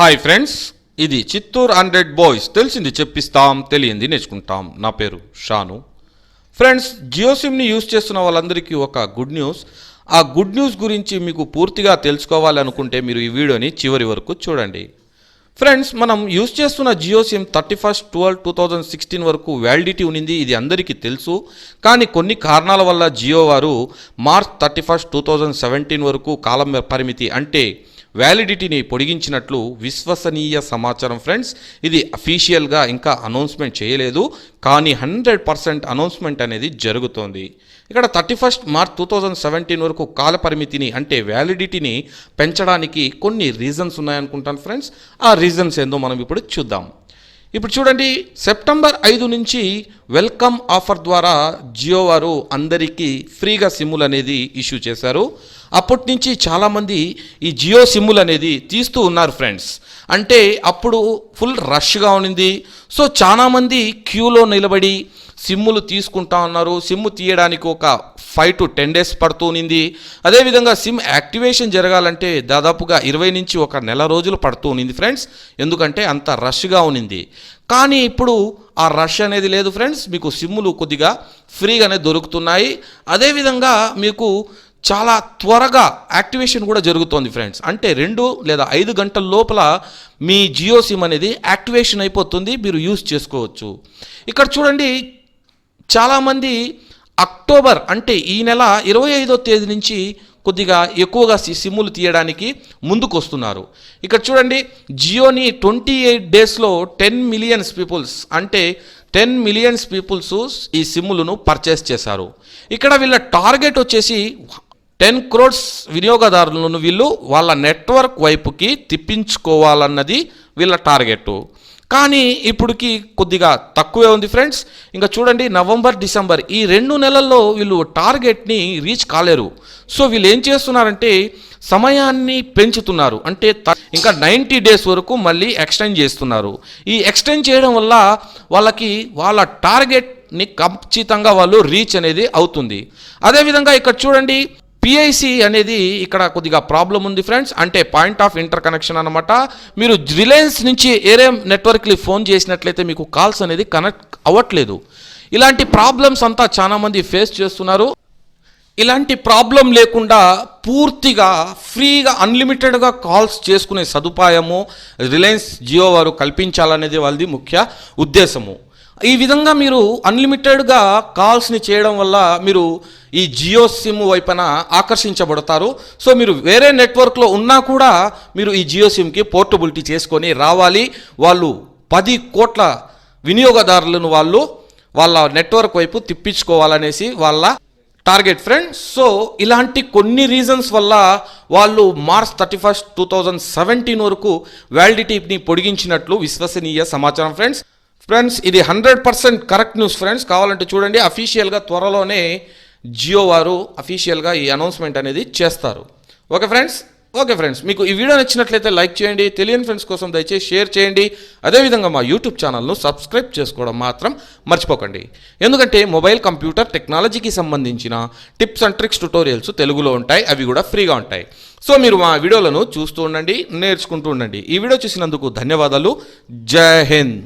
Hi friends ఇది Chittoor hundred boys తెలిసింది చెప్పిస్తాం తెలియంది నేర్చుకుంటాం. నా పేరు షాను. ఫ్రెండ్స్ జియో సిమ్ని యూస్ చేస్తున్న వాళ్ళందరికీ ఒక గుడ్ న్యూస్. ఆ గుడ్ న్యూస్ గురించి మీకు పూర్తిగా తెలుసుకోవాలి అనుకుంటే మీరు ఈ వీడియోని చివరి వరకు చూడండి. ఫ్రెండ్స్ మనం యూస్ చేస్తున్న Jio sim thirty first twelve two thousand sixteen వరకు వ్యాలిడిటీ ఉనింది ఇది అందరికీ తెలుసు. కానీ కొన్ని కారణాల వల్ల జియో వారు March thirty first two thousand seventeen వరకు కాలం పరిమితి అంటే వ్యాలిడిటీని పొడిగించినట్లు విశ్వసనీయ సమాచారం ఫ్రెండ్స్ ఇది అఫీషియల్గా ఇంకా అనౌన్స్మెంట్ చేయలేదు కానీ హండ్రెడ్ పర్సెంట్ అనౌన్స్మెంట్ అనేది జరుగుతోంది. ఇక్కడ thirty first March two thousand seventeen వరకు కాల పరిమితిని అంటే వ్యాలిడిటీని పెంచడానికి కొన్ని రీజన్స్ ఉన్నాయనుకుంటాను ఫ్రెండ్స్ ఆ రీజన్స్ ఏందో మనం ఇప్పుడు చూద్దాం. ఇప్పుడు చూడండి సెప్టెంబర్ ఐదు నుంచి వెల్కమ్ ఆఫర్ ద్వారా జియో వారు అందరికీ ఫ్రీగా సిమ్ములు అనేది ఇష్యూ చేశారు. అప్పటి నుంచి చాలామంది ఈ జియో సిమ్ములు అనేది తీస్తూ ఉన్నారు ఫ్రెండ్స్. అంటే అప్పుడు ఫుల్ రష్గా ఉన్నింది సో చాలామంది క్యూలో నిలబడి సిమ్ములు తీసుకుంటా ఉన్నారు. సిమ్ తీయడానికి ఒక ఫైవ్ టు టెన్ డేస్ పడుతూనింది అదేవిధంగా సిమ్ యాక్టివేషన్ జరగాలంటే దాదాపుగా ఇరవై నుంచి ఒక నెల రోజులు పడుతూ ఉన్నింది ఫ్రెండ్స్. ఎందుకంటే అంత రష్గా ఉన్నింది కానీ ఇప్పుడు ఆ రష్ అనేది లేదు ఫ్రెండ్స్. మీకు సిమ్ములు కొద్దిగా ఫ్రీగానే దొరుకుతున్నాయి. అదేవిధంగా మీకు చాలా త్వరగా యాక్టివేషన్ కూడా జరుగుతోంది ఫ్రెండ్స్. అంటే రెండు లేదా ఐదు గంటల లోపల మీ జియో సిమ్ అనేది యాక్టివేషన్ అయిపోతుంది మీరు యూస్ చేసుకోవచ్చు. ఇక్కడ చూడండి చాలామంది అక్టోబర్ అంటే ఈ నెల ఇరవై ఐదో తేదీ నుంచి కొద్దిగా ఎక్కువగా సి- సిమ్ములు తీయడానికి ముందుకు వస్తున్నారు ఇక్కడ చూడండి జియోని ట్వంటీ ఎయిట్ డేస్లో టెన్ మిలియన్స్ పీపుల్స్ అంటే టెన్ మిలియన్స్ పీపుల్స్ ఈ సిమ్ములను పర్చేస్ చేశారు. ఇక్కడ వీళ్ళ టార్గెట్ వచ్చేసి టెన్ క్రోడ్స్ వినియోగదారులను వీళ్ళు వాళ్ళ నెట్వర్క్ వైపుకి తిప్పించుకోవాలన్నది వీళ్ళ టార్గెట్ కానీ ఇప్పటికి కొద్దిగా తక్కువే ఉంది ఫ్రెండ్స్. ఇంకా చూడండి నవంబర్ డిసెంబర్ ఈ రెండు నెలల్లో వీళ్ళు టార్గెట్ని రీచ్ కాలేరు. సో వీళ్ళు ఏం చేస్తున్నారంటే సమయాన్ని పెంచుతున్నారు. అంటే ఇంకా నైంటీ డేస్ వరకు మళ్ళీ ఎక్స్టెండ్ చేస్తున్నారు. ఈ ఎక్స్టెండ్ చేయడం వల్ల వాళ్ళకి వాళ్ళ టార్గెట్ని ఖచ్చితంగా వాళ్ళు రీచ్ అనేది అవుతుంది. అదేవిధంగా ఇక్కడ చూడండి పిఐసి అనేది ఇక్కడ కొద్దిగా ప్రాబ్లం ఉంది ఫ్రెండ్స్ అంటే పాయింట్ ఆఫ్ ఇంటర్ కనెక్షన్ అనమాట మీరు రిలయన్స్ నుంచి ఏరే నెట్వర్క్కి ఫోన్ చేసినట్లయితే మీకు కాల్స్ అనేది కనెక్ట్ అవ్వట్లేదు. ఇలాంటి ప్రాబ్లమ్స్ అంతా చాలామంది ఫేస్ చేస్తున్నారు. ఇలాంటి ప్రాబ్లం లేకుండా పూర్తిగా ఫ్రీగా అన్లిమిటెడ్గా కాల్స్ చేసుకునే సదుపాయము రిలయన్స్ జియో వారు కల్పించాలనేది వాళ్ళది ముఖ్య ఉద్దేశము. ఈ విధంగా మీరు అన్లిమిటెడ్గా కాల్స్ని చేయడం వల్ల మీరు ఈ జియో సిమ్ వైపున ఆకర్షించబడతారు. సో మీరు వేరే నెట్వర్క్లో ఉన్నా కూడా మీరు ఈ జియో సిమ్కి పోర్టబిలిటీ చేసుకొని రావాలి. వాళ్ళు పది కోట్ల వినియోగదారులను వాళ్ళు వాళ్ళ నెట్వర్క్ వైపు తిప్పించుకోవాలనేసి వాళ్ళ టార్గెట్ ఫ్రెండ్ సో ఇలాంటి కొన్ని రీజన్స్ వల్ల వాళ్ళు March thirty first two thousand seventeen వరకు వ్యాలిడిటీని పొడిగించినట్లు విశ్వసనీయ సమాచారం ఫ్రెండ్స్ ఫ్రెండ్స్ ఇది hundred percent correct news friends కావాలంటే చూడండి అఫీషియల్గా త్వరలోనే జియో వారు అఫీషియల్గా ఈ అనౌన్స్మెంట్ అనేది చేస్తారు. ఓకే ఫ్రెండ్స్ ఓకే ఫ్రెండ్స్ మీకు ఈ వీడియో నచ్చినట్లయితే లైక్ చేయండి తెలియని ఫ్రెండ్స్ కోసం దయచేసి షేర్ చేయండి. అదేవిధంగా మా యూట్యూబ్ ఛానల్ను సబ్స్క్రైబ్ చేసుకోవడం మాత్రం మర్చిపోకండి. ఎందుకంటే మొబైల్ కంప్యూటర్ టెక్నాలజీకి సంబంధించిన టిప్స్ అండ్ ట్రిక్స్ ట్యుటోరియల్స్ తెలుగులో ఉంటాయి అవి కూడా ఫ్రీగా ఉంటాయి. సో మీరు మా వీడియోలను చూస్తూ ఉండండి నేర్చుకుంటూ ఉండండి. ఈ వీడియో చూసినందుకు ధన్యవాదాలు. జై హింద్.